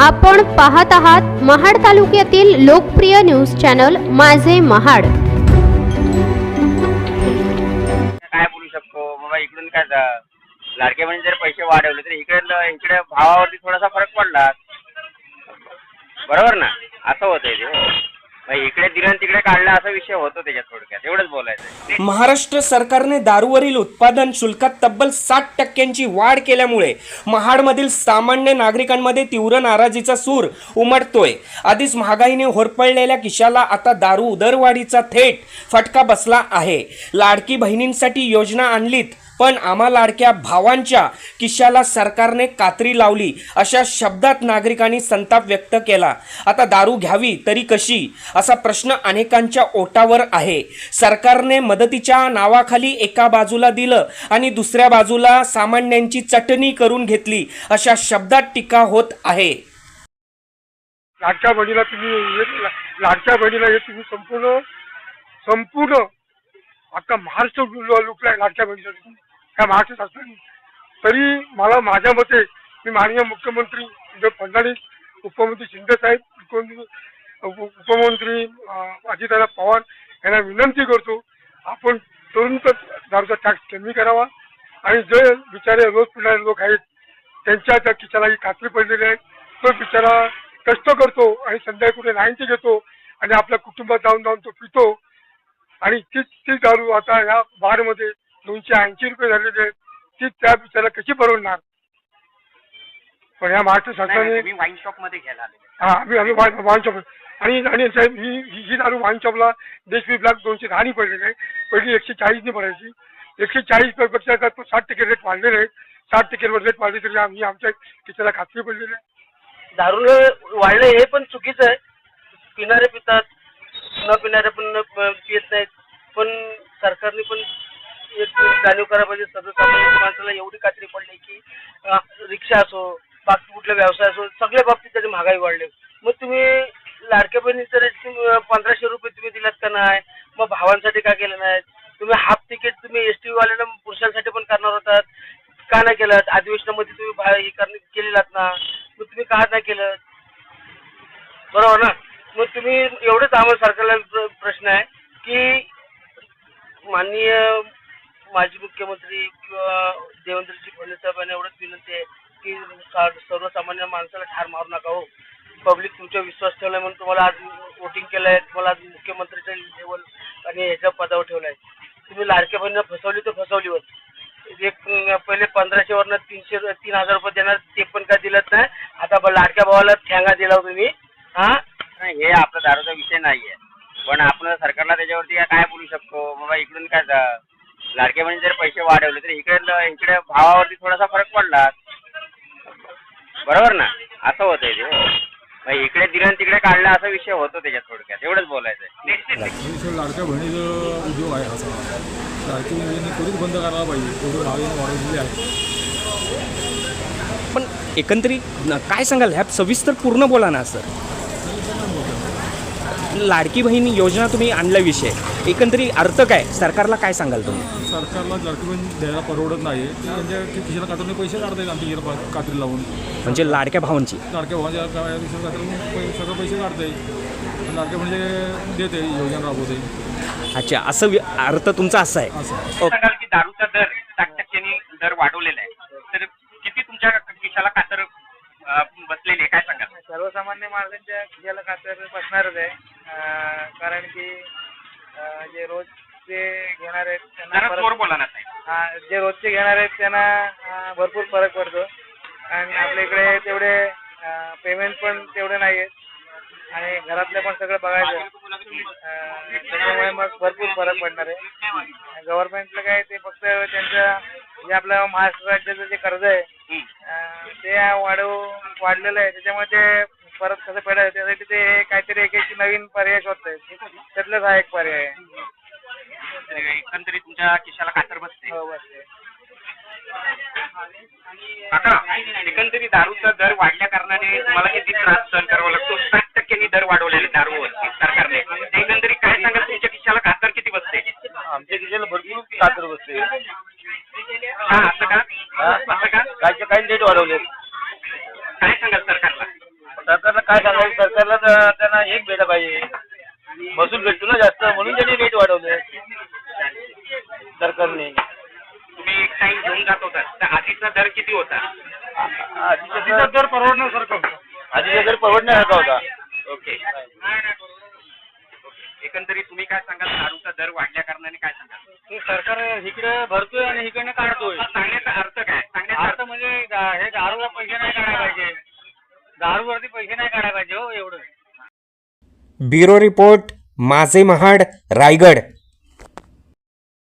आपण पाहत आहात महाड तालुक्यातील लोकप्रिय न्यूज चॅनल माझे महाड. काय बोलू शकतो? बाबा इकडून काय जा- लाडके म्हणजे जर पैसे वाढवले तर इकडे इकडे भावावरती थोडासा फरक पडला. बरोबर ना? असं होतंय ते. इकडे दिलं आणि तिकडे काढलं असा विषय होतो त्याच्यात थोडक्यात. एवढंच बोलायचं महाराष्ट्र सरकारने दारूवरील उत्पादन शुल्कात तब्बल साठ टक्क्यांची वाढ केल्यामुळे महाडमधील सामान्य नागरिकांमध्ये तीव्र नाराजीचा सूर उमटतोय. आधीच महागाईने होरपळलेल्या किशाला आता दारू उदरवाढीचा थेट फटका बसला आहे. लाडकी बहिणींसाठी योजना आणलीत. पण आम्हा लाडक्या भावांच्या किश्याला सरकारने कात्री लावली अशा शब्दात नागरिकांनी संताप व्यक्त केला. आता दारू घ्यावी तरी कशी? असा प्रश्न अनेकांच्या ओटावर आहे. सरकारने मदतीच्या नावाखाली एका बाजूला दिलं आणि दुसऱ्या बाजूला सामान्यांची चटणी करून घेतली अशा शब्दात टीका होत आहे. लाडक्या बहिणीला तुम्ही लाडक्या बहिणीला हे तुम्ही संपूर्ण संपूर्ण अख्खा महाराष्ट्र लुटलाय लाडक्या बहिणीसाठी ह्या महाराष्ट्र शासनाने. तरी मला माझ्या मते मी माननीय मुख्यमंत्री उद्धव फडणवीस उपमुख्यमंत्री शिंदे साहेब उप- उपमंत्री अजितदादा पवार यांना विनंती करतो आपण तुरंत दारूचा टॅक्स कमी करावा आणि जे बिचारे रोज पिणारे लोक आहेत त्यांच्या त्या खिशाला ही खात्री पडलेली आहे. तो बिचारा कष्ट करतो आणि संध्याकाळी कुठे नाईन्टी घेतो आणि आपल्या कुटुंबात जाऊन जाऊन तो पितो. आणि तीच तीच दारू आता या बारमध्ये दोनशे ऐंशी रुपये झालेले आहेत ती त्या बिचारा कशी परवडणार? पण या महाराष्ट्र शासनाने मी वाईन शॉपमध्ये घ्यायला आले. हा आम्ही आम्ही वाईन शॉप आणि आणि साहेब ही ही ही दारू वाईन शॉपला देशवी ब्लॅक दोनशे दहानी पडलेली आहे. पहिली एकशे चाळीसनी पडायची. एकशे चाळीसपेक्षा आता तो साठ टक्के रेट वाढलेले आहेत साठ टक्के रेट वाढले तरी आम्ही आमच्या खिशाला खात्री पडलेली आहे. दारू वाढले हे पण चुकीचं आहे. पिणारे पितात न पिणारे पण न प- पित नाहीत. एक जाणीव करायला पाहिजे म्हणजे सर्वसामान्य माणसाला एवढी खात्री पडली की रिक्षा असो बाकी कुठला व्यवसाय असो सगळ्या बाबतीत त्याची महागाई वाढली. मग तुम्ही लाडक्या बहिणीचं रेट पंधराशे रुपये तुम्ही दिलात का नाही? मग भावांसाठी का केलं नाही? तुम्ही हाफ तिकीट तुम्ही एस टी वाल्यांना पुरुषांसाठी पण करणार होतात. का नाही केलं? अधिवेशनामध्ये तुम्ही भा- हे केलेलात ना? मग तुम्ही का नाही केलं? बरोबर ना? मग तुम्ही एवढंच आम्हाला सरकारला प्र- प्रश्न आहे की माननीय माजी मुख्यमंत्री किंवा देवेंद्रजी फडणवीस साहेबांना एवढंच विनंती आहे की सा- सर्वसामान्य माणसाला ठार मारू नका हो. पब्लिक तुमच्यावर विश्वास ठेवलाय म्हणून तुम्हाला आज वोटिंग केलंय. तुम्हाला आज मुख्यमंत्रीच्या लेवल आणि ह्याच्या पदावर ठेवलंय. तुम्ही लाडक्या बहिणीला फसवली तर फसवलीवर. एक पहिले पंधराशे वरनं तीनशे तीन हजार रुपये देणार ते पण काय दिलं नाही. आता ब- लाडक्या भावाला ठेंगा दिला हो तुम्ही. हा? हे आपला दारूचा विषय नाहीये. पण आपण सरकारला त्याच्यावरती काय बोलू शकतो? बाबा इकडून काय जा- लाडके म्हणजे जर पैसे वाढवले तर इकडे इकडे भावावरती थोडासा फरक पडला. बरोबर ना? असं होतंय ते हो. इकडे दिलं आणि तिकडे काढलं असा विषय होतो त्याच्यात थोडक्यात. एवढंच बोलायचं लाडक्या बहिणीचा उद्योग आहे असा. लाडकी बहिणीने त्वरित बंद करायला पाहिजे. एवढं नावाने वाढवलेली आहे. पण एकंदरीत काय सांगाल? ह्या सविस्तर पूर्ण बोला ना सर. लाडकी बहीण योजना तुम्ही आणल्याविषयी एकंदरीत अर्थ काय? सरकारला काय सांगाल तुम्ही? सरकारला लाडकी बहीण द्यायला परवडत नाही ती त्यांच्या खिशाला कातरून पैसे काढतायत आमच्या खिशाला कात्री लावून? म्हणजे लाडक्या भावांची. लाडक्या भावाच्या काय खिशाला कातरून पै- सगळं पैसे काढते लाडक्या म्हणजे देते योजना राबवते. अच्छा असं वि- अर्थ तुमचा असा आहे. असं सांगाल की दारूचा दर दर वाढवलेला आहे. तर किती तुमच्या खिशाला कातर अं, बसलेली आहे? काय सांगाल? सर्वसामान्य माणसांच्या खिशाला खातर बसणारच आहे. कारण की जे रोजचे घेणार आहेत त्यांना जरा परत- जोर बोला ना साहेब हा, जे रोजचे घेणार आहेत त्यांना अं, भरपूर फरक पडतो. आणि आपल्या इकडे तेवढे पेमेंट पण तेवढे नाही आहेत आणि घरातलं पण सगळं बघायचं. अं, त्याच्यामुळे मग भरपूर फरक पडणार आहे. गव्हर्नमेंटला काय ते फक्त त्यांचं जे आपलं महाराष्ट्र राज्याचं जे कर्ज आहे अं, ते वाढव वाढलेलं आहे. त्याच्यामुळे ते परत कसं फेडायचं त्यासाठी ते काहीतरी एक एक नवीन पर्याय शोधत त्यातलाच हा एक पर्याय आहे. तर एकंदरीत तुमच्या खिशाला कातर बसते. हो बस ते. काका एकंदरीत दारूचा दर वाढल्या कारणाने तुम्हाला किती त्रास सहन करावा लागतो? साठ टक्क्यांनी दर वाढवलेले दारूवर सरकारने. एकंदरीत काय सांगाल? तुमच्या खिशाला कातर किती बसते? आमच्या खिशाला भरपूर कातर बसते. हा असं का? असं का? कायचे काही रेट वाढवले. त्यांना एक भेटला पाहिजे. महसूल भेटतो ना जास्त म्हणून त्यांनी रेट वाढवले. सरकारने. तुम्ही काही घेऊन जात होता. तर आधीचा दर किती होता? आधीचा दर परवडण्यासारखा होता. आधीचा दर परवडण्यासारखा होता. ओके. एकंदरीत तुम्ही काय सांगाल? दारूचा दर वाढल्या कारणाने काय सांगाल? सरकार इकडे भरतोय आणि इकडनं काढतोय. सांगण्याचा अर्थ काय? सांगण्याचा अर्थ म्हणजे हे दारूला पैसे नाही काढायला पाहिजे. दारूवरती पैसे नाही काढायला पाहिजे हो एवढं. ब्युरो रिपोर्ट माझे महाड रायगड.